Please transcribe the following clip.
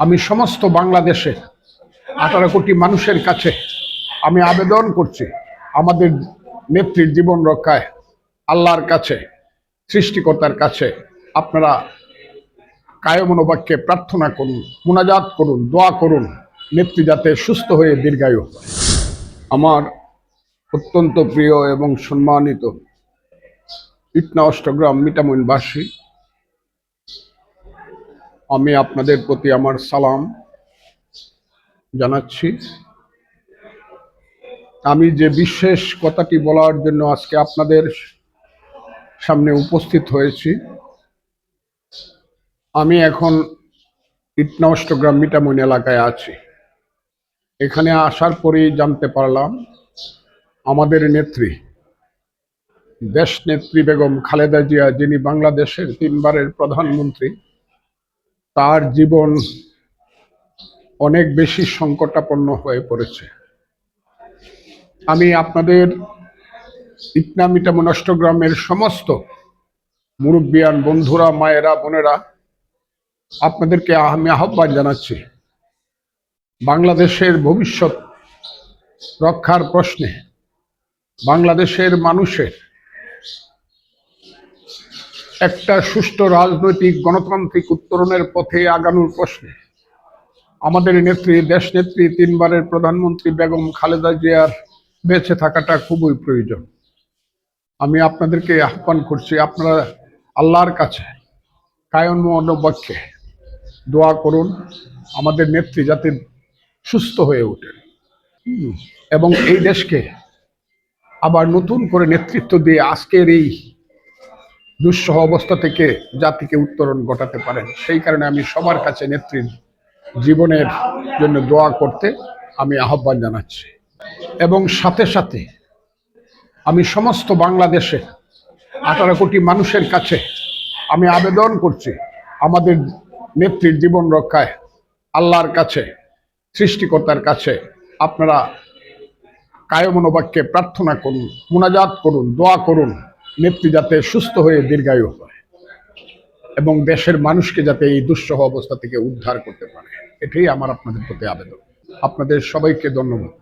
আমি সমস্ত বাংলাদেশে আঠারো কোটি মানুষের কাছে আমি আবেদন করছি আমাদের নেত্রীর জীবন রক্ষায়, আল্লাহর কাছে, সৃষ্টিকর্তার কাছে আপনারা কায়মনোবাক্যে প্রার্থনা করুন, মুনাজাত করুন, দোয়া করুন, নেত্রী যাতে সুস্থ হয়ে দীর্ঘায়ু আমার অত্যন্ত প্রিয় এবং সম্মানিত ইটনা অষ্টগ্রাম মিটামইনবাসী আমি আপনাদের প্রতি আমার সালাম জানাচ্ছি। আমি যে বিশেষ কথাটি বলার জন্য আজকে আপনাদের সামনে উপস্থিত হয়েছি, আমি এখন ইটনা অষ্টগ্রাম মিটামইন এলাকায় আছি। এখানে আসার পরেই জানতে পারলাম, আমাদের নেত্রী, দেশ নেত্রী বেগম খালেদা জিয়া, যিনি বাংলাদেশের তিনবারের প্রধানমন্ত্রী তার জীবন অনেক বেশি সংকটাপন্ন হয়ে পড়েছে। আমি আপনাদের ইটনামিটামন অষ্টগ্রামের সমস্ত মুরব্বিয়ান বন্ধুরা, মায়েরা, বোনেরা, আপনাদেরকে আমি আহ্বান জানাচ্ছি, বাংলাদেশের ভবিষ্যৎ রক্ষার প্রশ্নে, বাংলাদেশের মানুষের একটা সুষ্ঠু রাজনৈতিক গণতান্ত্রিক উত্তরণের পথে আগানোর প্রশ্নে আমাদের নেত্রী দেশ নেত্রী তিনবারের প্রধানমন্ত্রী বেগম খালেদা জিয়ার বেঁচে থাকাটা খুবই প্রয়োজন। আমি আপনাদেরকে আহ্বান করছি আপনারা আল্লাহর কাছে কায়ন মনোবাক্যে দোয়া করুন আমাদের নেত্রী যাতে সুস্থ হয়ে হুম, এবং এই দেশকে আবার নতুন করে নেতৃত্ব দিয়ে আজকের এই দুঃসহ অবস্থা থেকে জাতিকে উত্তরণ ঘটাতে পারেন। সেই কারণে আমি সবার কাছে নেত্রীর জীবনের জন্য দোয়া করতে আমি আহ্বান জানাচ্ছি। এবং সাথে সাথে আমি সমস্ত বাংলাদেশে আঠারো কোটি মানুষের কাছে আমি আবেদন করছি, আমাদের নেত্রীর জীবন রক্ষায় আল্লাহর কাছে, সৃষ্টিকর্তার কাছে আপনারা কায়মনোবাক্যে প্রার্থনা করুন, মুনাজাত করুন, দোয়া করুন। নেত্রী যাতে সুস্থ হয়ে দীর্ঘায়ু হয় এবং দেশের মানুষকে যাতে এই দুঃসহ অবস্থা থেকে উদ্ধার করতে পারে, এটাই আমার আপনাদের প্রতি আবেদন। আপনাদের সবাইকে ধন্যবাদ।